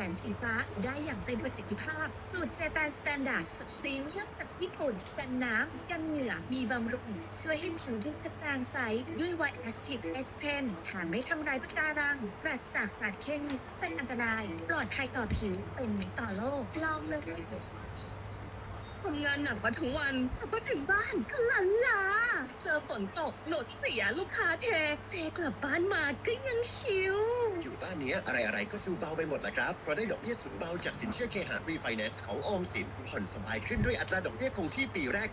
แสงสีฟ้าได้อย่างเต็มประสิทธิภาพ สูตรเจแปนสแตนดาร์ดสุดพรีเมียมจากญี่ปุ่นกันน้ำกันเหงื่อมีบำรุง ช่วยให้ผิวดูกระจ่างใส ด้วยวัตแอคทีฟเอ็กซ์เพนฐานไม่ทำลายปะการังปราศจากสารเคมีซึ่งเป็นอันตราย ปลอดภัยต่อผิวเป็นมิตรต่อโลกลองเลย ทำงานหนักมาทั้งวันแต่พอถึงบ้านก็ลันลา เจอฝนตกโหลดเสียลูกค้าเทเซกลับบ้านมาก็ยังชิลอยู่บ้านเนี้ยอะไรๆก็ดูเบาไปหมดแหละครับ เพราะได้ดอกเบี้ยสุดเบาจากสินเชื่อเคหะรีไฟแนนซ์ของออมสินผ่อนสบายขึ้นด้วยอัตราดอกเบี้ยคงที่ปีแรก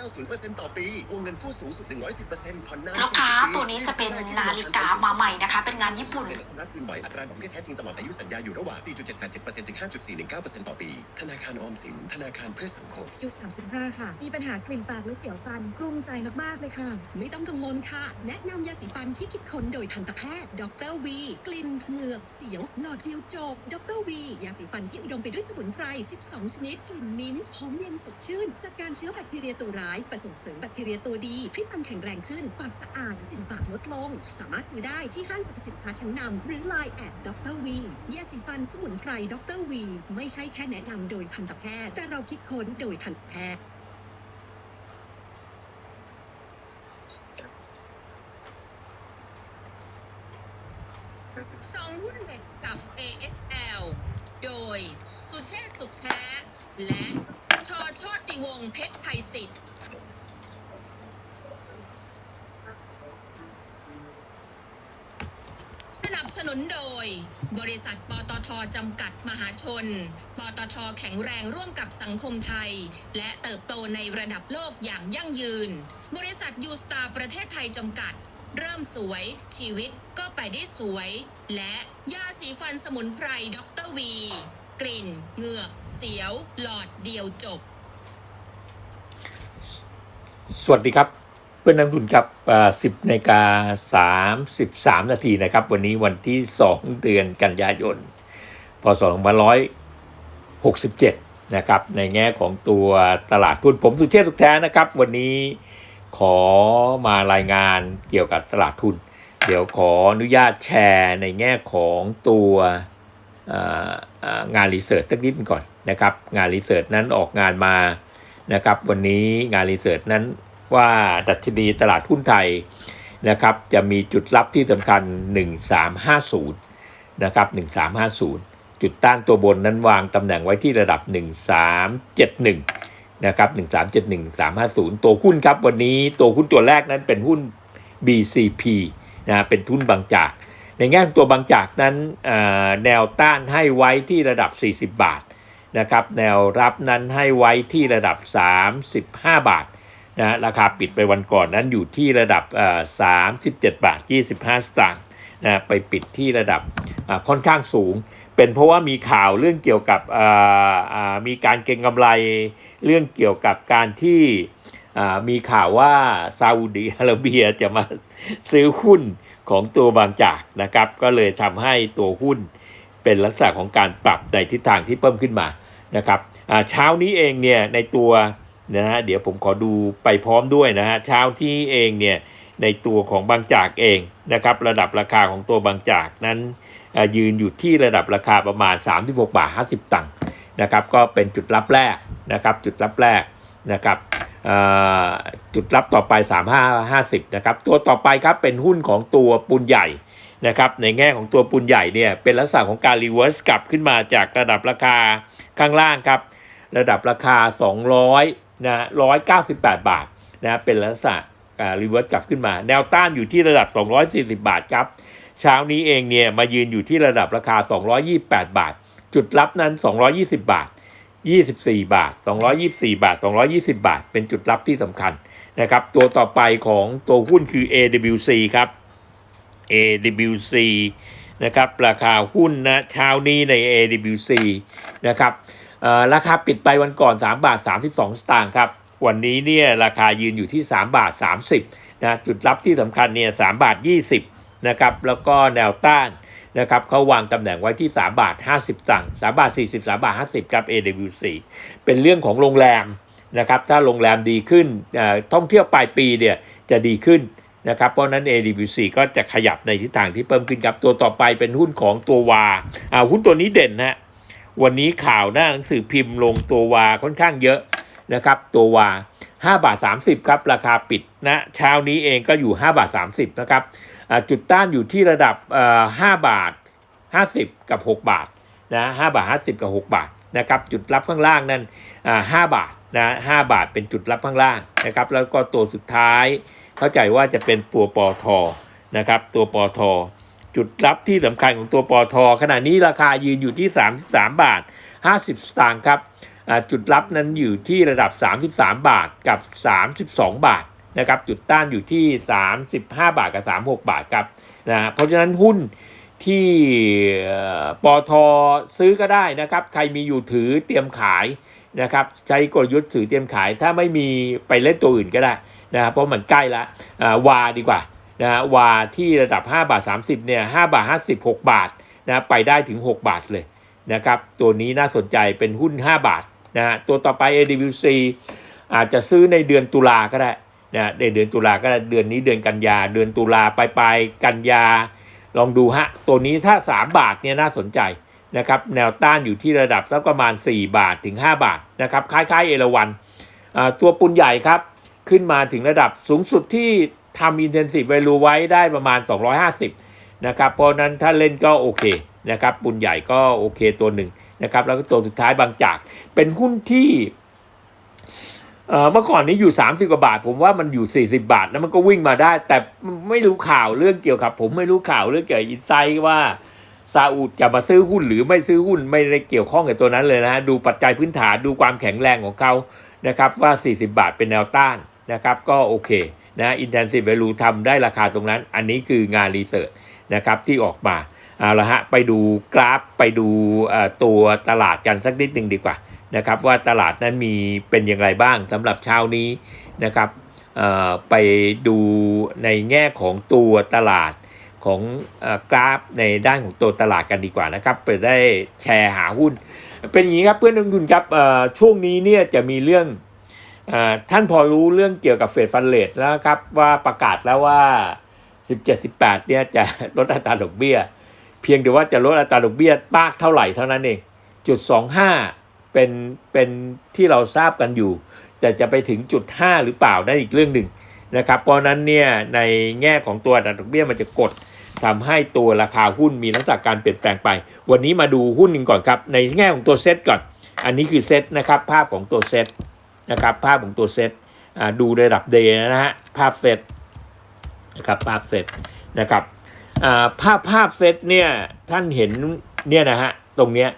1.990%ต่อปี วงเงินกู้สูงสุด 110%ผ่อนนานลูกค้า40ปีตัวนี้จะเป็นนาฬิกามาใหม่นะคะ เป็นงานญี่ปุ่นเป็นรัฐอื่นบ่อยอัตราดอกเบี้ยแท้จริงตลอดอายุสัญญาอยู่ระหว่าง 4.787%ถึง5.419%ต่อปี ธนาคารออมสินธนาคารเพื่อสังคมอายุ35 ค่ะ มีปัญหากลิ่นปากและเสียวฟันกลุ้มใจมากๆเลยค่ะ ไม่ต้องกังวลค่ะ แนะนำยาสีฟันที่คิดค้นโดยทันตแพทย์ดรวีกลิ่นเหงือกเสียวหลอดเดียวจบดรวียาสีฟันที่อุดมไปด้วยสมุนไพร 12 ชนิดกลิ่นมิ้นท์หอมเย็นสดชื่นจัดการเชื้อแบคทีเรียตัวร้ายไปส่งเสริมแบคทีเรียตัวดีให้ฟันแข็งแรงขึ้นปากสะอาดกลิ่นปากลดลง สามารถซื้อได้ที่ห้างสรรพสินค้าชั้นนำหรือ Line แอดดรวียาสีฟันสมุนไพรดรวีไม่ใช่แค่แนะนำโดยทันตแพทย์แต่เราคิดค้นโดยทันแพทย์สองหุ้นเด็ดกับ ASL โดย สุเชษสุขแท้ และชอชอติวงเพชรไพศิษฐ์ สนุนโดย บริษัท ปตทจำกัดมหาชน ปตทแข็งแรงร่วมกับสังคมไทย และเติบโตในระดับโลกอย่างยั่งยืน บริษัทยูสตาร์ประเทศไทยจำกัด เริ่มสวย ชีวิตก็ไปได้สวย และยาสีฟันสมุนไพรด็อกเตอร์วี กลิ่น เหงือก เสียว หลอดเดียวจบ สวัสดีครับ เพื่อนนักทุนครับสิบนาฬิกาสามสิบสามนาทีนะครับ วันนี้วันที่สองเดือนกันยายน พศสองพันร้อยหกสิบเจ็ดนะครับ ในแง่ของตัวตลาดทุนผมสุเชษสุขแท้นะครับ วันนี้ขอมารายงานเกี่ยวกับตลาดทุน เดี๋ยวขออนุญาตแชร์ในแง่ของตัวงานรีเสิร์ชสักนิดก่อนนะครับ งานรีเสิร์ชนั้นออกงานมานะครับ วันนี้งานรีเสิร์ชนั้น ว่าดัชนีตลาดหุ้นไทยนะครับจะมีจุดรับที่สำคัญ 1350นะครับ1350 จุดต้านตัวบนนั้นวางตำแหน่งไว้ที่ระดับ 1371นะครับ1371 350 ตัวหุ้นครับวันนี้ตัวหุ้นตัวแรกนั้นเป็นหุ้น BCP นะเป็นทุนบางจาก ในแง่ตัวบางจากนั้นแนวต้านให้ไว้ที่ระดับ 40 บาทนะครับแนวรับนั้นให้ไว้ที่ระดับ 35 บาท นะราคาปิดไปวันก่อนนั้นอยู่ที่ระดับเอ่อ37บาท25สตางค์นะไปปิดที่ระดับค่อนข้างสูง เป็นเพราะว่ามีข่าวเรื่องเกี่ยวกับมีการเก็งกำไร เรื่องเกี่ยวกับการที่มีข่าวว่าซาอุดีอาระเบียจะมาซื้อหุ้นของตัวบางจากนะครับ ก็เลยทำให้ตัวหุ้นเป็นลักษณะของการปรับในทิศทางที่เพิ่มขึ้นมานะครับเช้านี้เองเนี่ยในตัว นะฮะเดี๋ยวผมขอดูไปพร้อมด้วยนะฮะเช้าที่เองเนี่ยในตัวของบางจากเองนะครับระดับราคาของตัวบางจากนั้นยืนอยู่ที่ระดับราคาประมาณ 36 บาท 50 ตังค์นะครับก็เป็นจุดรับแรกนะครับจุดรับแรกนะครับจุดรับต่อไป 3550นะครับตัวต่อไปครับเป็นหุ้นของตัวปูนใหญ่นะครับในแง่ของตัวปูนใหญ่เนี่ยเป็นลักษณะของการรีเวิร์สกลับขึ้นมาจากระดับราคาข้างล่างครับระดับราคา 200 นะ198บาทนะเป็นลักษณะรีเวิร์สกลับขึ้นมา แนวต้านอยู่ที่ระดับ 240 บาทครับ เช้านี้เองเนี่ยมายืนอยู่ที่ระดับราคา 228 บาท จุดรับนั้น 220 บาท 24 บาท 224 บาท 220 บาท เป็นจุดรับที่สำคัญนะครับ ตัวต่อไปของตัวหุ้นคือ AWC ครับ AWC นะครับ ราคาหุ้นนะเช้านี้ใน AWC นะครับ ราคาปิดไปวันก่อน 3 บาท 32 สตางค์ครับ วันนี้เนี่ยราคายืนอยู่ที่ 3 บาท 30นะจุดรับที่สำคัญเนี่ย3บาท 20นะครับแล้วก็แนวต้านนะครับเขาวางตำแหน่งไว้ที่ 3 บาท 50ตังค์3บาท 40 3บาท 50 ครับ AWC เป็นเรื่องของโรงแรมนะครับถ้าโรงแรมดีขึ้นเอ่อท่องเที่ยวปลายปีเนี่ยจะดีขึ้นนะครับเพราะนั้น ADBC ก็จะขยับในทิศทางที่เพิ่มขึ้นครับตัวต่อไปเป็นหุ้นของตัววาอ่าหุ้นตัวนี้เด่นนะ วันนี้ข่าวหน้าหนังสือพิมพ์ลงตัววาค่อนข้างเยอะนะครับ ตัววา5บาท30ครับราคาปิดนะเช้านี้เองก็อยู่5บาท30นะครับจุดต้านอยู่ที่ระดับ5บาท50 กับ 6 บาทนะ5บาท50 กับ 6 บาทนะครับจุดรับข้างล่างนั่นอ่า5บาทนะ5บาทเป็นจุดรับข้างล่างนะครับแล้วก็ตัวสุดท้าย เข้าใจว่าจะเป็นตัวปอทนะครับตัวปอท จุดรับที่สำคัญของตัวปอทขณะนี้ราคายืนอยู่ที่ 33 บาท 50 สตางค์ครับจุดรับนั้นอยู่ที่ระดับ 33 บาทกับ 32 บาทนะครับจุดต้านอยู่ที่ 35 บาทกับ 36 บาทครับนะเพราะฉะนั้นหุ้นที่เอ่อปอทซื้อก็ได้นะครับใครมีอยู่ถือเตรียมขายนะครับใช้กลยุทธ์ถือเตรียมขายถ้าไม่มีไปเล่นตัวอื่นก็ได้นะครับเพราะมันใกล้ละอ่าวาดีกว่า นะวาที่ระดับ 5 บาท 30เนี่ย5บาท 50 6 บาทนะไปได้ถึง 6 บาทเลยนะครับตัวนี้น่าสนใจเป็นหุ้น 5 บาทนะฮะตัวต่อไป AWC อาจจะซื้อในเดือนตุลาก็ได้นะในเดือนตุลาก็ได้เดือนนี้เดือนกันยา เดือนตุลาไปลายปลายกันยา ลองดูฮะ ตัวนี้ถ้า 3 บาทเนี่ยน่าสนใจนะครับแนวต้านอยู่ที่ระดับสักประมาณ 4 บาทถึง 5 บาทนะครับคล้ายๆเอราวันอ่าตัวปุนใหญ่ครับขึ้นมาถึงระดับสูงสุดที่ ทำ intensive value ไว้ได้ประมาณ 250 นะครับ เพราะนั้นถ้าเล่นก็โอเคนะครับปุนใหญ่ก็โอเคตัวหนึ่งนะครับ แล้วก็ตัวสุดท้ายบางจาก เป็นหุ้นที่เอ่อเมื่อก่อนนี้อยู่ 30 กว่าบาท ผมว่ามันอยู่ 40 บาท แล้วมันก็วิ่งมาได้ แต่ไม่รู้ข่าวเรื่องเกี่ยวกับ ผมไม่รู้ข่าวเรื่องเกี่ยวกับอินไซด์ว่าซาอุดจะมาซื้อหุ้นหรือไม่ซื้อหุ้นไม่ได้เกี่ยวข้องกับตัวนั้นเลยนะฮะดูปัจจัยพื้นฐานดูความแข็งแรงของเขานะครับว่า 40 บาทเป็นแนวต้านนะครับก็โอเค นะ intensive value ทำได้ราคาตรงนั้น อันนี้คืองานรีเสิร์ชนะครับที่ออกมาเอาละฮะไปดูกราฟไปดูตัวตลาดกันสักนิดหนึ่งดีกว่านะครับว่าตลาดนั้นมีเป็นอย่างไรบ้างสำหรับเช้านี้นะครับไปดูในแง่ของตัวตลาดของอกราฟในด้านของตัวตลาดกันดีกว่านะครับไปได้แชร์หาหุ้น เป็นอย่างนี้ครับเพื่อนนักลงทุนครับช่วงนี้เนี่ยจะมีเรื่อง ท่านพอรู้เรื่องเกี่ยวกับเฟดฟันเลทแล้วครับว่าประกาศแล้วว่า 17-18 เนี่ยจะลดอัตราดอกเบี้ย เพียงแต่ว่าจะลดอัตราดอกเบี้ยมากเท่าไหร่เท่านั้นเองจุด 25 เป็นเป็นที่เราทราบกันอยู่ แต่จะไปถึงจุด 5 หรือเปล่านั่นอีกเรื่องหนึ่งนะครับเพราะนั้นเนี่ยในแง่ของตัวอัตราดอกเบี้ยมันจะกดทำให้ตัวราคาหุ้นมีลักษณะการเปลี่ยนแปลงไป วันนี้มาดูหุ้นหนึ่งก่อนครับ ในแง่ของตัวเซตก่อน อันนี้คือเซตนะครับภาพของตัวเซต นะครับภาพของตัวเซตดูระดับเดย์นะฮะภาพเซตนะครับภาพเซตนะครับภาพภาพเซตเนี่ยท่านเห็นเนี่ยนะฮะตรงเนี้ย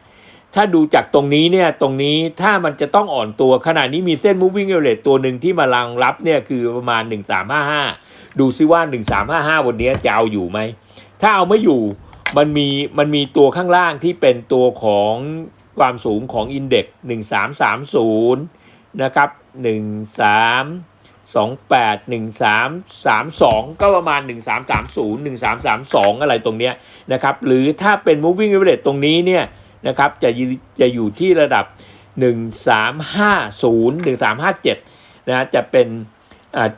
ถ้าดูจากตรงนี้เนี่ยตรงนี้ถ้ามันจะต้องอ่อนตัวขณะนี้มีเส้น moving average ตัวหนึ่งที่มารองรับเนี่ยคือประมาณ 1355 ดูซิว่า 1355 วันนี้จะเอาอยู่ไหม ถ้าเอาไม่อยู่มันมีมันมีตัวข้างล่างที่เป็นตัวของความสูงของอินเด็ก1330 นะครับหนึ่งสามสองแปดหนึ่งสามสามสองก็ประมาณหนึ่งสามสามศูนย์หนึ่งสามสามสองอะไรตรงเนี้ยนะครับ หรือถ้าเป็น moving average ตรงนี้เนี่ยนะครับจะจะอยู่ที่ระดับ 1350 1357นะจะเป็น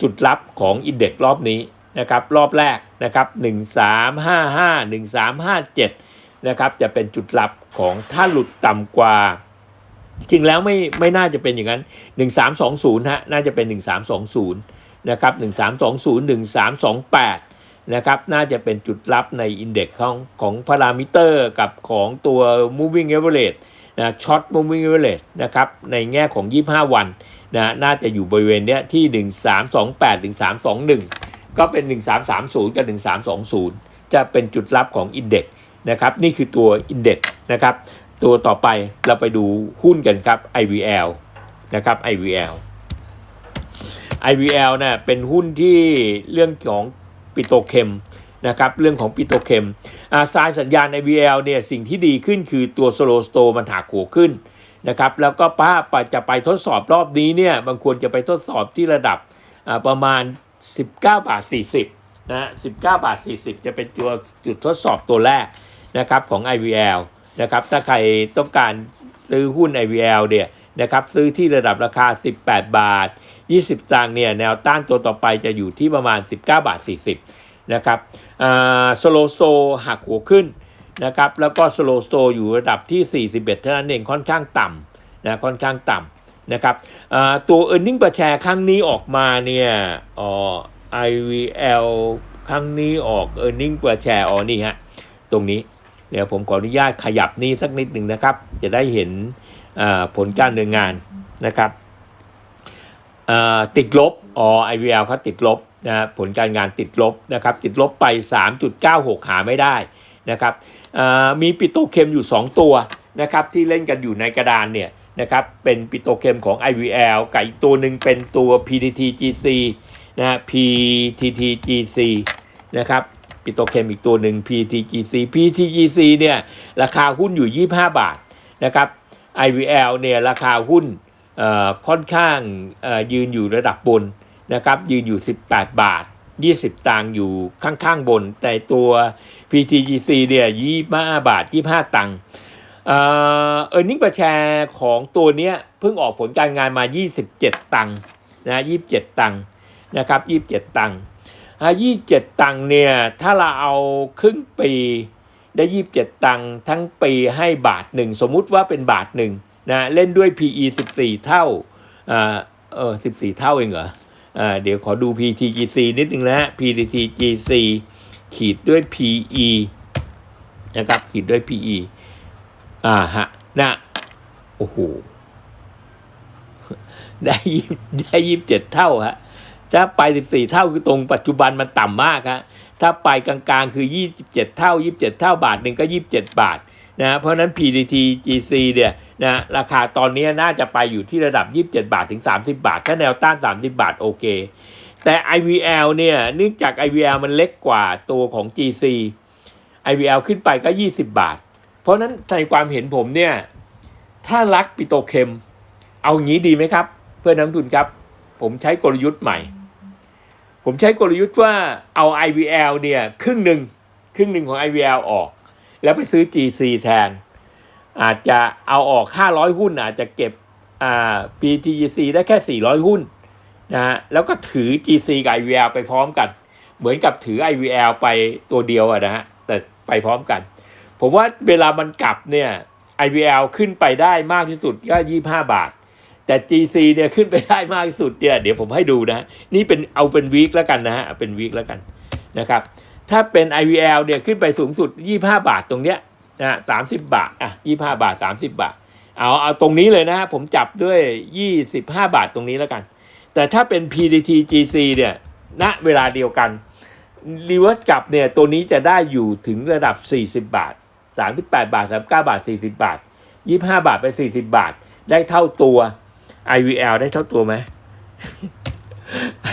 จุดรับของอินเด็กรอบนี้นะครับรอบแรกนะครับ1355 1357นะครับจะเป็นจุดรับของถ้าหลุดต่ำกว่า จริงแล้วไม่ไม่น่าจะเป็นอย่างนั้น 1320ฮะน่าจะเป็น 1320นะครับ1320 1328นะครับน่าจะเป็นจุดรับในอินเด็กซ์ของของพารามิเตอร์กับของตัว moving average นะช็อต moving average นะครับในแง่ของ 25 วันนะน่าจะอยู่บริเวณเนี้ยที่ 1328ถึง321 ก็เป็น 1330 กับ 1320 จะเป็นจุดรับของอินเด็กซ์นะครับนี่คือตัวอินเด็กซ์นะครับ ตัวต่อไปเราไปดูหุ้นกันครับ IVL นะครับ IVL IVL นะเป็นหุ้นที่เรื่องของปิโตเคมนะครับเรื่องของปิโตเคมอาสายสัญญาณ IVL เนี่ยสิ่งที่ดีขึ้นคือตัวสโลสโตมันหักหัวขึ้นนะครับแล้วก็ป้าจะไปทดสอบรอบนี้เนี่ยบางควรจะไปทดสอบที่ระดับประมาณ 19 บาท 40นะ19 บาท 40 จะเป็นตัวจุดทดสอบตัวแรกนะครับของ IVL นะครับถ้าใครต้องการซื้อหุ้น IVL เนี่ยนะครับซื้อที่ระดับราคา 18 บาท 20สตางค์เนี่ยแนวต้านตัวต่อไปจะอยู่ที่ประมาณ 19 บาท 40 นะครับสโลสโตหักหัวขึ้นนะครับแล้วก็ slow store อยู่ระดับที่ 41 เท่านั้นเองค่อนข้างต่ำนะค่อนข้างต่ำนะครับอ่าตัว e a r n i n g per share ครั้งนี้ออกมาเนี่ยอ๋อ IVL ครั้งนี้ออก e a r n i n g per share อ๋อนี่ฮะตรงนี้ เดี๋ยวผมขออนุญาตขยับนี้สักนิดหนึ่งนะครับ จะได้เห็นผลการดำเนินงานนะครับติดลบอ๋อ IVL เขาติดลบนะผลการงานติดลบนะครับ ติดลบไป 3.96 หาไม่ได้นะครับมีปิโตเคมอยู่ 2 ตัวนะครับที่เล่นกันอยู่ในกระดานเนี่ยนะครับเป็นปิโตเคมของ IVL กับอีกตัวหนึ่งเป็นตัว PTTGC นะฮะ PTTGC นะครับ ปิโตเคมอีกตัวหนึ่ง PTGC PTGC เนี่ยราคาหุ้นอยู่ 25 บาทนะครับ IVL เนี่ยราคาหุ้นค่อนข้างยืนอยู่ระดับบนนะครับยืนอยู่ 18 บาท 20 ตังค์อยู่ข้างๆบน แต่ตัว PTGC เนี่ย25 บาท 25 ตังค์เออ e a r n i n g per share ของตัวเนี้ยเพิ่งออกผลการงานมา 27 ตังค์นะ27 ตังค์นะครับ 27 ตังค์ ยี่เจ็ดตังเนี่ย ถ้าเราเอาครึ่งปีได้ยี่บเจ็ดตังทั้งปีให้บาทหนึ่งสมมุติว่าเป็นบาทหนึ่งนะเล่นด้วย PE 14 เท่าอ่าเออ14 เท่าเองเหรออ่าเดี๋ยวขอดู PTGC นิดนึงนะฮะ PTGC ขีดด้วย PE นะครับขีดด้วย PE อ่าฮะนะโอ้โหได้ยี่ได้ยี่สิบเจ็ดเท่าฮะ ถ้าไป 14 เท่าคือตรงปัจจุบันมันต่ำมากฮะถ้าไปกลางๆคือ 27 เท่า 27 เท่าบาทหนึ่งก็ 27 บาทนะเพราะฉะนั้น PDT GC เนี่ยนะราคาตอนนี้น่าจะไปอยู่ที่ระดับ 27 บาทถึง 30 บาท ถ้าแนวต้าน 30 บาทโอเค แต่ IVL เนี่ยเนื่องจาก IVL มันเล็กกว่าตัวของ GC IVL ขึ้นไปก็ 20 บาท เพราะนั้นในความเห็นผมเนี่ย ถ้ารักปิโตเคม เอางี้ดีไหมครับ เพื่อนนักลงทุนครับ ผมใช้กลยุทธ์ใหม่ ผมใช้กลยุทธ์ว่าเอา IVL เนี่ยครึ่งหนึ่งครึ่งหนึ่งของ IVL ออก แล้วไปซื้อ GC แทน อาจจะเอาออก 500 หุ้น อาจจะเก็บอ่า PTGC ได้แค่ 400 หุ้นนะฮะแล้วก็ถือ GC กับ IVL ไปพร้อมกัน เหมือนกับถือ IVL ไปตัวเดียวอะนะฮะแต่ไปพร้อมกัน ผมว่าเวลามันกลับเนี่ย IVL ขึ้นไปได้มากที่สุดก็ 25 บาท แต่ GC เนี่ยขึ้นไปได้มากที่สุดเนี่ยเดี๋ยวผมให้ดูนะ นี่เป็นเอาเป็นวีคแล้วกันนะฮะเป็นวีคแล้วกันนะครับ ถ้าเป็น IVL เนี่ยขึ้นไปสูงสุด 25 บาทตรงเนี้ยนะสามสิบบาทอะ25บาท30บาท เอาเอาตรงนี้เลยนะฮะผมจับด้วย25บาทตรงนี้แล้วกัน แต่ถ้าเป็น PDT GC เนี่ยณเวลาเดียวกันรีเวิร์สกลับเนี่ยตัวนี้จะได้อยู่ถึงระดับ 40 บาท 38 บาท 39 บาท 40 บาท 25 บาทไป 40 บาท ได้เท่าตัว IVL ได้เท่าตัวไหม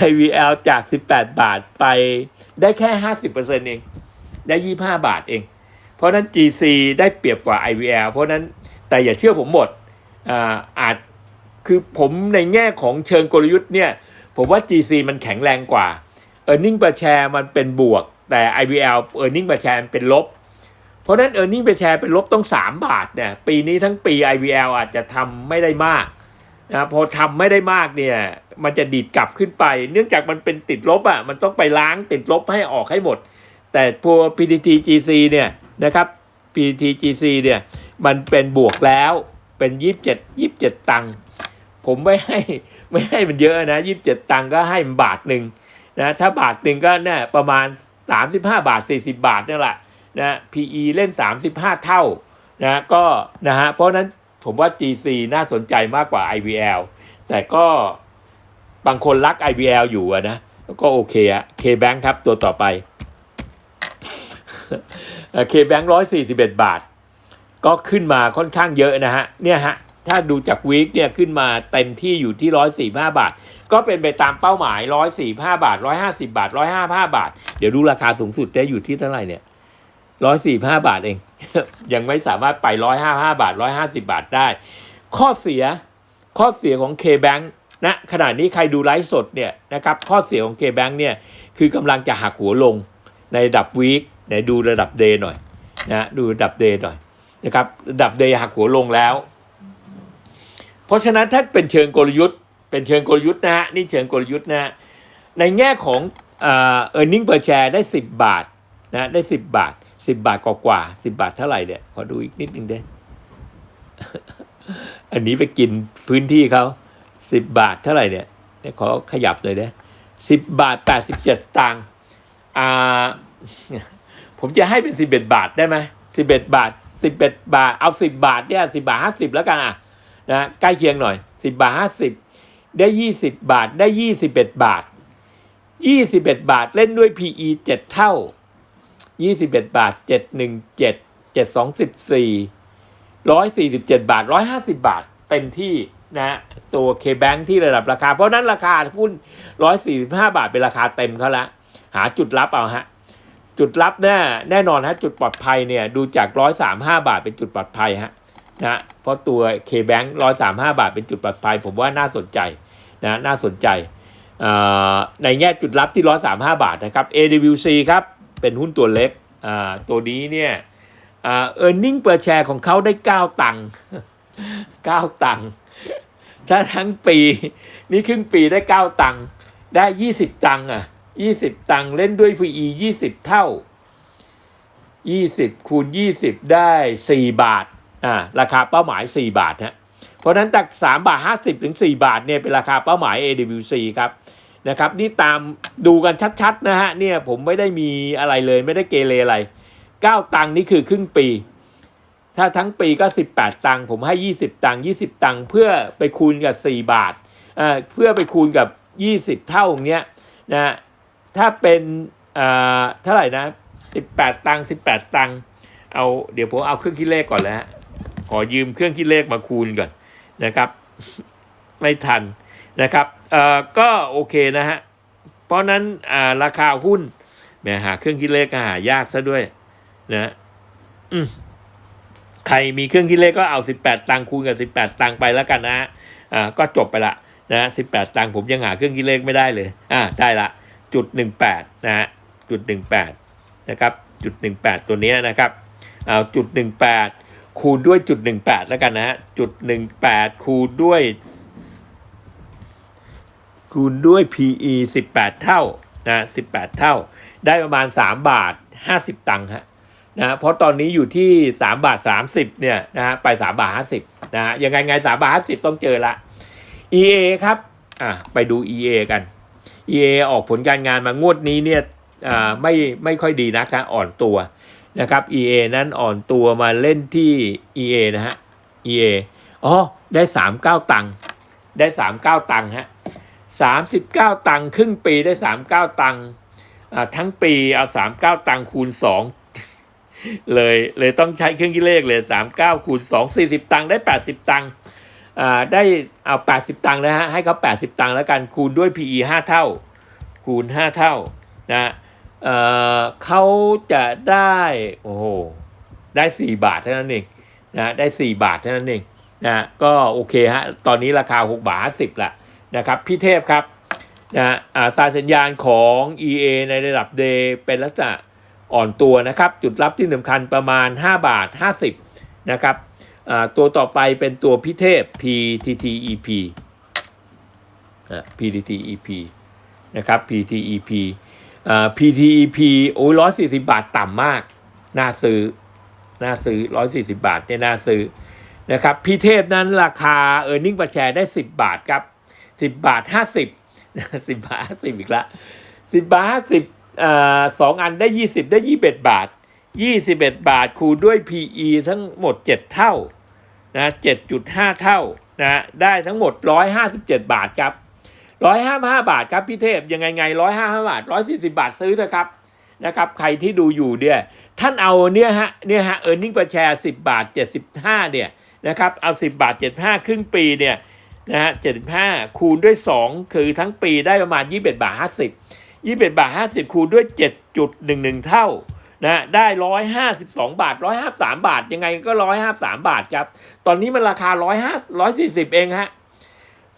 IVL จาก 18 บาทไปได้แค่ 50%เอง ได้ 25 บาทเอง เพราะนั้น GC ได้เปรียบกว่า IVL เพราะนั้นแต่อย่าเชื่อผมหมดอ่าอาจคือผมในแง่ของเชิงกลยุทธ์เนี่ย ผมว่า GC มันแข็งแรงกว่า e a r n i n g per share มันเป็นบวก แต่ IVL e a r n i n g per share มันเป็นลบ เพราะฉะนั้น e a r n i n g per share เป็นลบต้อง 3 บาทเนี่ยปีนี้ทั้งปี IVL อาจจะทำไม่ได้มาก นะพอทำไม่ได้มากเนี่ยมันจะดีดกลับขึ้นไป เนื่องจากมันเป็นติดลบอะมันต้องไปล้างติดลบให้ออกให้หมด แต่พว PTT GC เนี่ยนะครับ PTT GC เนี่ยมันเป็นบวกแล้วเป็น 27 27 ตังค์ผมไม่ให้ไม่ให้มันเยอะนะ 27 ตังค์ก็ให้มันบาทหนึ่งนะถ้าบาทหนึ่งก็เนี่ยประมาณ 35 บาท 40 บาทนี่แหละนะ PE เล่น 35 เท่านะก็นะฮะเพราะนั้น ผมว่า GC น่าสนใจมากกว่า IVL แต่ก็บางคนรัก IVL อยู่ะนะ ก็โอเคอะ KBank ครับตัวต่อไปเคแบงค์ร้อยสี่สิบเอ็ดบาท ก็ขึ้นมาค่อนข้างเยอะนะฮะ เนี่ยฮะ ถ้าดูจากวีคเนี่ยขึ้นมาเต็มที่อยู่ที่ร้อยสี่ห้าบาท ก็เป็นไปตามเป้าหมายร้อยสี่ห้าบาทร้อยห้าสิบาทร้อยห้าห้าบาท เดี๋ยวดูราคาสูงสุดจะอยู่ที่เท่าไหร่เนี่ย ร้อยสี่ห้าบาทเอง ยังไม่สามารถไปร้อยห้าห้าบาทร้อยห้าสิบาทได้ ข้อเสียข้อเสียของ K-Bank นะขณะนี้ใครดูไลฟ์สดเนี่ยนะครับข้อเสียของ K-Bank เนี่ยคือกำลังจะหักหัวลงในระดับวีคไหนดูระดับเดย์หน่อยนะดูระดับเดย์หน่อยนะครับระดับเดย์หักหัวลงแล้ว เพราะฉะนั้นถ้าเป็นเชิงกลยุทธ์ เป็นเชิงกลยุทธ์นะฮะนี่เชิงกลยุทธ์นะฮะในแง่ของเออ earning per share ได้ 10 บาทนะได้ 10 บาท สิบบาทกว่าสิบบาทเท่าไหร่เนี่ยขอดูอีกนิดนึงเด้อันนี้ไปกินพื้นที่เขาสิบบาทเท่าไหร่เนี่ยเนี่ยขอขยับเลยเด้สิบบาทแปดสิบเจ็ดตังค์อ่าผมจะให้เป็นสิบเอ็ดบาทได้ไหมสิบเอ็ดบาทสิบเอ็ดบาทเอาสิบบาทเนี่ยสิบาทห้าสิบแล้วกันอะนะใกล้เคียงหน่อยสิบาทห้าสิบได้ยี่สิบบาทได้ยี่สิบเอ็ดบาทยี่สิบเอ็ดบาทเล่นด้วย PE เจ็ดเท่า ยี่สิบเอ็ดบาทเจ็ดหนึ่งเจ็ดเจ็ดสองสิบสี่ร้อยสี่สิบเจ็ดบาทร้อยห้าสิบาท เต็มที่นะตัว K-Bank ที่ระดับราคา เพราะนั้นราคาหุ้นร้อยสี่สิบห้าบาทเป็นราคาเต็มเขาละ หาจุดรับเอาฮะ จุดรับแน่แน่นอนฮะ จุดปลอดภัยเนี่ยดูจากร้อยสามห้าบาทเป็นจุดปลอดภัยฮะนะเพราะตัว K-Bank ร้อยสามห้าบาทเป็นจุดปลอดภัย ผมว่าน่าสนใจนะน่าสนใจในแง่จุดรับที่ร้อยสามห้าบาทนะครับ AWC ครับ เป็นหุ้นตัวเล็กอ่าตัวนี้เนี่ยเอ่อ earning per share ของเขาได้ 9 ตังค์9ตังค์ถ้าทั้งปี นี่ครึ่งปีได้ 9 ตังค์ได้ 20 ตังค์อะยี่สิบตังค์เล่นด้วย PE ยี่สิบเท่ายี่สิบคูณยี่สิบได้สี่บาทอ่าราคาเป้าหมายสี่บาทฮะเพราะนั้นจากสามบาทห้าสิบถึงสี่บาทเนี่ยเป็นราคาเป้าหมาย AWC ครับ นะครับนี่ตามดูกันชัดๆนะฮะเนี่ยผมไม่ได้มีอะไรเลยไม่ได้เกเรอะไรเก้าตังค์นี่คือครึ่งปี ถ้าทั้งปีก็ 18 ตังค์ผมให้ 20 ตังค์20 ตังค์เพื่อไปคูณกับ 4 บาทเอ่อเพื่อไปคูณกับ 20 เท่าอย่างเนี้ยนะถ้าเป็นเอ่อเท่าไหร่นะสิบแปดตังสิบแปดตังค์เอาเดี๋ยวผมเอาเครื่องคิดเลขก่อนแล้วฮะขอยืมเครื่องคิดเลขมาคูณก่อนนะครับ ไม่ทันนะครับ เอ่อก็โอเคนะฮะ เพราะนั้นอ่าราคาหุ้นแหมหาเครื่องคิดเลขก็หายากซะด้วย นะอืมใครมีเครื่องคิดเลขก็เอาสิบแปดตังคูณกับสิบแปดตังไปแล้วกันนะฮะอ่าก็จบไปละนะสิบแปดตังผมยังหาเครื่องคิดเลขไม่ได้เลยอ่าได้ละจุดหนึ่งแปดนะฮะจุดหนึ่งแปดนะครับจุดหนึ่งแปดตัวนี้นะครับเอาจุดหนึ่งแปดคูณด้วยจุดหนึ่งแปดแล้วกันนะฮะจุดหนึ่งแปดคูณด้วย คูณด้วย PE 18 เท่านะ18 เท่า ได้ประมาณ 3 บาท 50 ตังค์ฮะนะเพราะตอนนี้อยู่ที่ 3 บาท 30เนี่ยนะฮะไป 3 บาท 50นะฮะยังไงไง3บาท 50 ต้องเจอละ EA ครับอะไปดู EA กัน EA ออกผลการงานมางวดนี้เนี่ยอ่าไม่ไม่ค่อยดีนะครับอ่อนตัวนะครับ EA นั้นอ่อนตัวมาเล่นที่ EA นะฮะ EA อ๋อได้ 39 ตังค์ได้ 39 ตังค์ฮะ 39 ตังค์ครึ่งปีได้ 39 ตังค์ทั้งปีเอา 39 ตังค์คูณ 2 เลยเลยต้องใช้เครื่องคิดเลขเลย 39 คูณ 2 40 ตังค์ได้ 80 ตังค์ได้เอา 80 ตังค์นะฮะให้เขา80 ตังค์แล้วกันคูณด้วย PE 5 เท่า คูณ 5 เท่านะเเขาจะได้โอ้โหได้ 4 บาทเท่านั้นเองนะได้ 4 บาทเท่านั้นเองนะก็โอเคฮะตอนนี้ราคา 6 บาท 50ละ นะครับพี่เทพครับนะอ่าสายสัญญาณของ EA ในระดับ day เป็นลักษณะอ่อนตัวนะครับ จุดรับที่สำคัญประมาณ 5 บาท 50 นะครับอ่าตัวต่อไปเป็นตัวพิเทพ PTTEP อ่า PTTEP นะครับ PTEP อ่า PTEP โอ้ยร้อยสี่สิบาทต่ำมาก น่าซื้อ น่าซื้อร้อยสี่สิบาทเนี่ยน่าซื้อนะครับพิเทพนั้นราคา e a r n i n g ประแชร์ได้สิบบาทครับ สิบบาทห้าสิบสิบบาทห้าสิบอีกละสิบบาทห้าสิบอ่าสองอันได้ยี่สิบได้ยี่สิบเอ็ดบาทยี่สิบเอ็ดบาทคูณด้วย PE ทั้งหมดเจ็ดเท่านะเจ็ดจุดห้าเท่านะได้ทั้งหมดร้อยห้าสิบเจ็ดบาทครับร้อยห้าห้าบาทครับพี่เทพยังไงไงร้อยห้าห้าบาทร้อยสี่สิบาทซื้อเถอะครับนะครับใครที่ดูอยู่เนี่ยท่านเอาเนี่ยฮะเนี่ยฮะเออร์เน็งประแชร์สิบบาทเจ็ดสิบห้าเนี่ยนะครับเอาสิบบาทเจ็ดห้าครึ่งปีเนี่ย นะฮะเจ็ดสิบห้าคูณด้วยสองคือทั้งปีได้ประมาณยี่สิบบาทห้าสิบยี่สิบบาทห้าสิบคูณด้วยเจ็ดจุดหนึ่งหนึ่งเท่านะได้ร้อยห้าสิบสองบาทร้อยห้าสามบาท ยังไงก็ร้อยห้าสามบาทครับ ตอนนี้มันราคาร้อยห้าร้อยสี่สิบเองฮะ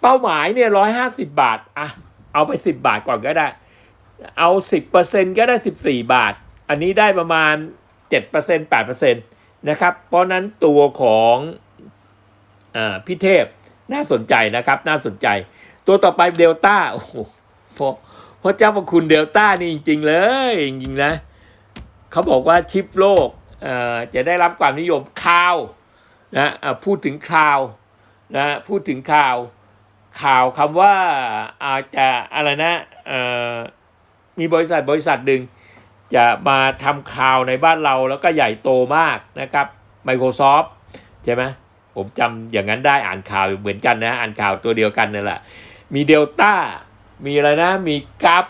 เป้าหมายเนี่ยร้อยห้าสิบบาท อะ เอาไปสิบบาทก่อนก็ได้ เอาสิบเปอร์เซ็นก็ได้สิบสี่บาท อันนี้ได้ประมาณเจ็ดเปอร์เซ็นแปดเปอร์เซ็นตนะครับ เพราะนั้นตัวของอพี่เทพ น่าสนใจนะครับ น่าสนใจ ตัวต่อไปเดลต้าโอ้โหเพราะเพราะเจ้าพระคุณเดลต้านี่จริง ๆ เลยจริงๆนะเขาบอกว่าชิปโลกจะได้รับความนิยมข่าวนะพูดถึงข่าวนะพูดถึงข่าวข่าวคำว่าอาจจะอะไรนะมีบริษัทบริษัทหนึ่งจะมาทำข่าวในบ้านเราแล้วก็ใหญ่โตมากนะครับ Microsoft ใช่ไหม ผมจำอย่างนั้นได้อ่านข่าวเหมือนกันนะ อ่านข่าวตัวเดียวกันนั่นแหละ มีเดลต้า มีอะไรนะ มีกัฟ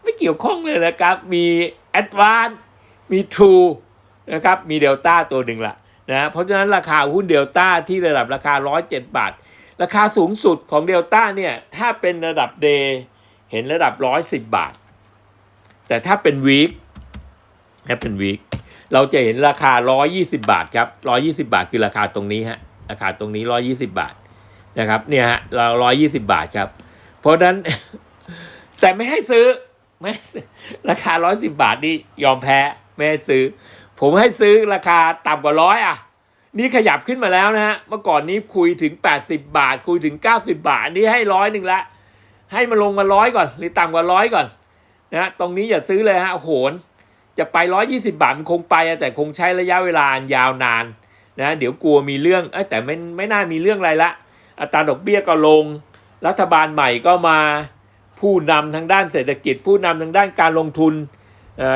ไม่เกี่ยวข้องเลยนะครับ มีแอดวานมีทรูนะครับ มีเดลต้าตัวหนึ่งละนะเพราะฉะนั้นราคาหุ้นเดลต้าที่ระดับราคา 107 บาท ราคาสูงสุดของเดลต้าเนี่ยถ้าเป็นระดับเดย์เห็นระดับ 110 บาท แต่ถ้าเป็นวีคถ้าเป็นวีค เราจะเห็นราคา 120 บาทครับ 120 บาทคือราคาตรงนี้ฮะ ราคาตรงนี้ 120 บาทนะครับ เนี่ยฮะ เรา 120 บาทครับ เพราะนั้น แต่ไม่ให้ซื้อ ไม่ซื้อราคา 110 บาทนี่ยอมแพ้ ไม่ให้ซื้อ ผมให้ซื้อราคาต่ำกว่าร้อยอะ นี่ขยับขึ้นมาแล้วนะฮะ เมื่อก่อนนี้คุยถึง 80 บาท คุยถึง 90 บาทนนี้ให้ร้อยหนึ่งละ ให้มันลงมาร้อยก่อน หรือต่ำกว่าร้อยก่อนนะตรงนี้อย่าซื้อเลยฮะโหน จะไป 120 บาทมันคงไปแต่คงใช้ระยะเวลายาวนานนะเดี๋ยวกลัวมีเรื่องเอ้แต่ไม่ไม่น่ามีเรื่องอะไรละ อัตราดอกเบี้ยก็ลง รัฐบาลใหม่ก็มาผู้นำทางด้านเศรษฐกิจ ผู้นำทางด้านการลงทุน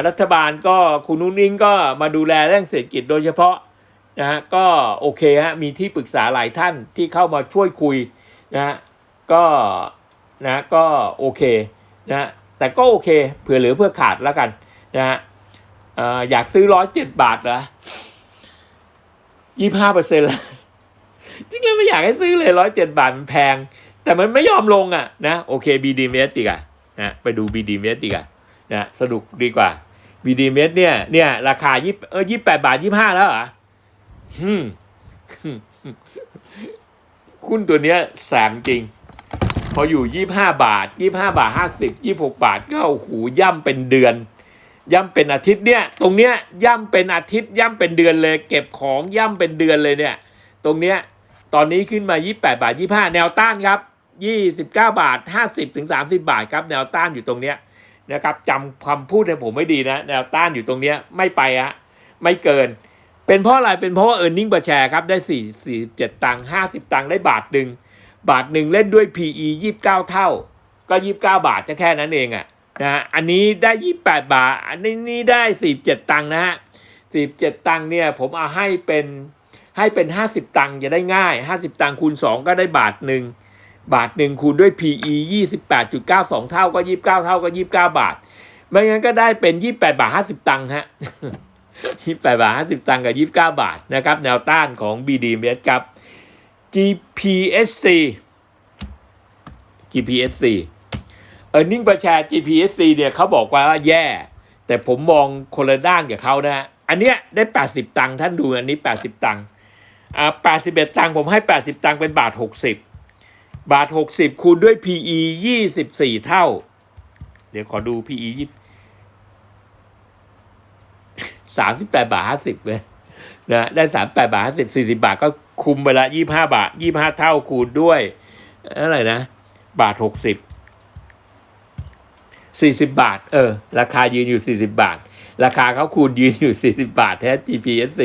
รัฐบาลก็คุณนุ้งอิงก็มาดูแลเรื่องเศรษฐกิจโดยเฉพาะนะฮะก็โอเคฮะมีที่ปรึกษาหลายท่านที่เข้ามาช่วยคุยนะฮะก็นะก็โอเคนะแต่ก็โอเคเผื่อเหลือเพื่อขาดแล้วกันนะฮะ ออยากซื้อร้อยเจ็ดบาทเหรอยี่ห้าเปอร์เซ็นต์จริงๆไม่อยากให้ซื้อเลยร้อยเจ็ดบาทมันแพง แต่มันไม่ยอมลงอะนะโอเคบีดีเมสดีกว่านะไปดูบีดีเมสดีกว่านะสนุกดีกว่าบีดีเมสเนี่ยเนี่ยราคายี่เออยี่แปดบาทยี่ห้าแล้วเหรอฮึมคุณตัวเนี้ยแสมจริง พออยู่ยี่ห้าบาทยี่ห้าบาทห้าสิบยี่หกบาทก็โอ้โหย่ำเป็นเดือน ย่ำเป็นอาทิตย์เนี่ย ตรงเนี้ยย่ำเป็นอาทิตย์ย่ำเป็นเดือนเลย เก็บของย่ำเป็นเดือนเลยเนี่ย ตรงเนี้ยตอนนี้ขึ้นมา 28 บาท 25 แนวต้านครับ 29 บาท 50ถึง30 บาทครับ แนวต้านอยู่ตรงเนี้ยนะครับจำคำพูดให้ผมไม่ดีนะ แนวต้านอยู่ตรงเนี้ยไม่ไปฮะไม่เกิน เป็นเพราะอะไรเป็นเพราะว่า e a r n i n g per share ครับได้ 4 47 ตังค์50 ตังค์ได้บาทหนึ่งบาทหนึ่งเล่นด้วย PE 29 เท่า ก็ 29 บาทจะแค่นั้นเองอะนะ ฮะอันนี้ได้28บาท อันนี้นี่ได้47ตังค์นะฮะ47ตังค์เนี่ยผมเอาให้เป็นให้เป็น50ตังค์จะได้ง่าย50ตังค์คูณ2ก็ได้บาทหนึ่งบาทหนึ่งคูณด้วย PE 28.92เท่าก็29เท่าก็29บาท ไม่งั้นก็ได้เป็น28บาท50ตังค์ฮะ28บาท50ตังค์กับ29บาทนะครับแนวต้านของ BDMs ครับ GPSC GPSC e a r n i n g per share GPSC เนี่ยเขาบอกว่าแย่ แต่ผมมองคนละด้านกับเขานะ อันเนี้ยได้ 80 ตังค์ท่านดูอันนี้ 80 ตังค์อ่า81 ตังค์ผมให้ 80 ตังค์เป็นบาท 60 บาท 60 คูณด้วย PE 24 เท่า เดี๋ยวขอดู PE 20 38บาท50เลยนะได้38บาท50 40บาทก็คุมไปละ25บาท25เท่าคูณด้วยอะไรนะ บาท60 40 บาท เออ ราคายืนอยู่ 40 บาท ราคาเขาคูณยืนอยู่ 40 บาทแท้ GPSC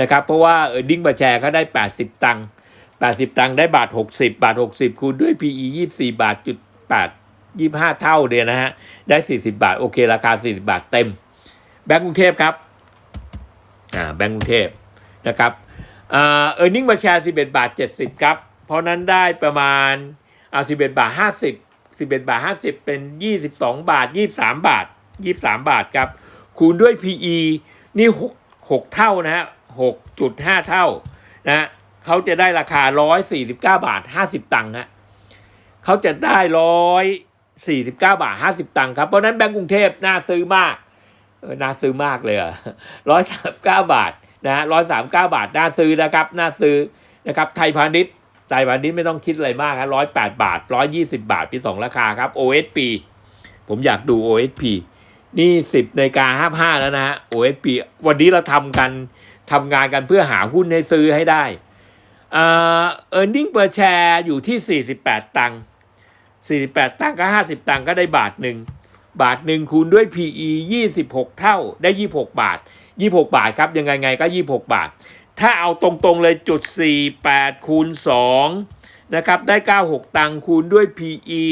นะครับ เพราะว่าเออดิ้งประแชร์เขาได้ 80 ตังค์80 ตังค์ได้บาท 60 บาท 60 คูณด้วย PE 24 บาทจุด8 25 เท่าเดียวนะฮะ ได้ 40 บาท โอเค ราคา 40 บาทเต็ม แบงก์กรุงเทพครับ อ่า แบงก์กรุงเทพนะครับอ่าเออร์เน็งมาแชร์11 บาท 70 ครับ เพราะนั้นได้ประมาณอ่า11 บาท 50 11 บาท 50 เป็น 22 บาท 23 บาท 23 บาทครับ คูณด้วย PE นี่ 6 6 เท่านะฮะ6.5 เท่านะฮะเขาจะได้ราคา 149 บาท 50 ตังค์ฮะเขาจะได้ 149 บาท 50 ตังค์ครับ เพราะนั้นแบงก์กรุงเทพน่าซื้อมากน่าซื้อมากเลยอะร้อยสามเก้าบาทนะร้อยสามเก้าบาท น่าซื้อนะครับ น่าซื้อนะครับ ไทยพาณิชย์ ไทยพาณิชย์ไม่ต้องคิดอะไรมากครับร้อยแปดบาทร้อยยี่สิบาทที่สองราคาครับ OSP ผมอยากดู OSP นี่สิบในกาห้าห้าแล้วนะ OSP วันนี้เราทำกันทำงานกันเพื่อหาหุ้นให้ซื้อให้ได้อ่า earning per share อยู่ที่สี่สิบแปดตังค์สี่สิบแปดตังค์ก็ห้าสิบตังค์ก็ได้บาทหนึ่ง บาทหนึ่งคูณด้วย PE 26 เท่าได้ 26 บาท 26 บาทครับ ยังไงไงก็ 26 บาท ถ้าเอาตรงๆเลยจุด48คูณ2นะครับได้ 96 ตังคูณด้วย PE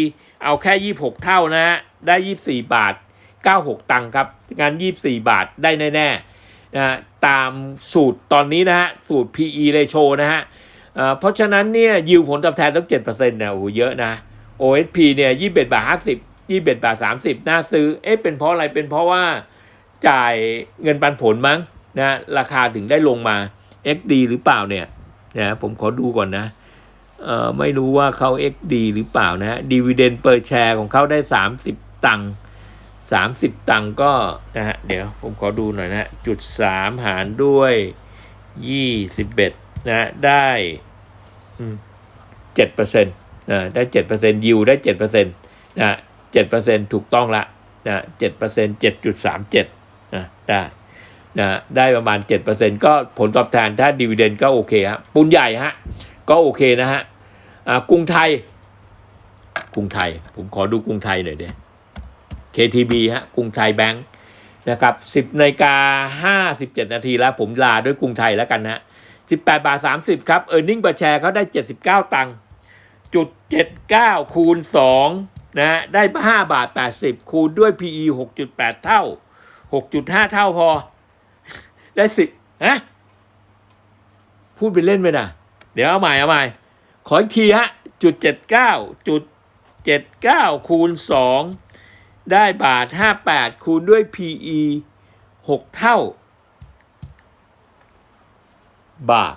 เอาแค่ 26 เท่านะฮะได้ 24 บาท 96 ตังครับงาน 24 บาทได้แน่ๆนะฮะตามสูตรตอนนี้นะฮะสูตร PE ratio นะฮะเอ่อเพราะฉะนั้นเนี่ยยิวผลตอบแทนต้อง7%นะโอ้โหเยอะนะ OSP เนี่ย21บาท50 21บาท30 น่าซื้อ เอ๊ะเป็นเพราะอะไรเป็นเพราะว่าจ่ายเงินปันผลมั้งนะราคาถึงได้ลงมา XD หรือเปล่าเนี่ยนะผมขอดูก่อนนะเอ่อไม่รู้ว่าเขา XD หรือเปล่านะดีเวเดนเปอร์แชร์ของเขาได้ 30 ตังค์30 ตังค์ก็นะฮะเดี๋ยวผมขอดูหน่อยนะจุด 3 หารด้วย 21 นะฮะได้อืม7เปอร์เซ็นต์นะได้7เปอร์เซ็นต์ยิวได้7เปอร์เซ็นต์นะ7เปอร์เซ็นต์ถูกต้องละนะ7เปอร์เซ็นต์7.37นะได้ นะได้ประมาณ 7%ก็ผลตอบแทนถ้าดีเวเดนก็โอเคฮะปุนใหญ่ฮะก็โอเคนะฮะกรุงไทย กรุงไทย ผมขอดูกรุงไทยหน่อยเด้ KTB ฮะกรุงไทยแบงค์นะครับ 10นาฬิกา57 นาทีแล้วผมลาด้วยกรุงไทยแล้วกันนะ18บาท30 ครับเออร์เน็ง r แชร์เขาได้ 79 ตังค์จุด79 คูณ2นะฮะได้ 5 บาท 80 คูณด้วย PE 6.8 เท่า 6.5 เท่าพอ ได้10ฮะพูดไปเล่นไปนะเดี๋ยวเอาใหม่เอาใหม่ขออีกทีฮะจุดเจ็ดเก้าจุดเจ็ดเก้าคูณสองได้บาทห้าแปดคูณด้วย PE หกเท่า บาท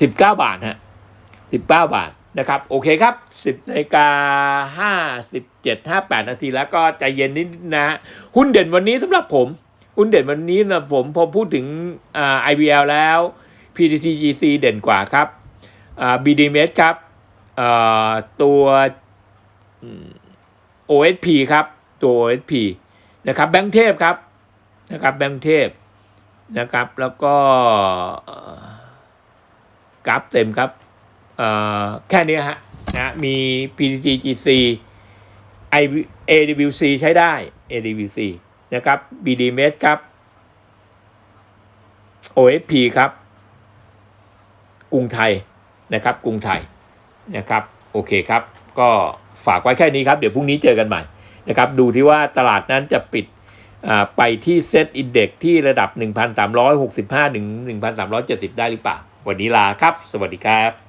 สิบเก้าบาทฮะ สิบเก้าบาทนะครับโอเคครับสิบนาฬิกาห้าสิบเจ็ดห้าแปดนาทีแล้วก็ใจเย็นนิดนะ หุ้นเด่นวันนี้สำหรับผมหุ้นเด่นวันนี้นะผมพอพูดถึงอ่า IVL แล้ว PTTGC เด่นกว่าครับอ่า BDMs ครับอ่าตัว OSP ครับตัว OSP นะครับแบงค์เทพครับนะครับแบงค์เทพนะครับแล้วก็กราฟเต็มครับ แค่นี้ฮะนะมี PTGC AWC ใช้ได้ AWC นะครับ BDMs ครับ OFP ครับ กรุงไทยนะครับ กรุงไทยนะครับ โอเคครับ ก็ฝากไว้แค่นี้ครับ เดี๋ยวพรุ่งนี้เจอกันใหม่นะครับ ดูที่ว่าตลาดนั้นจะปิดไปที่เซตอินเด็กที่ระดับ 1,365 ถึง 1,370 ได้หรือเปล่า วันนี้ลาครับ สวัสดีครับ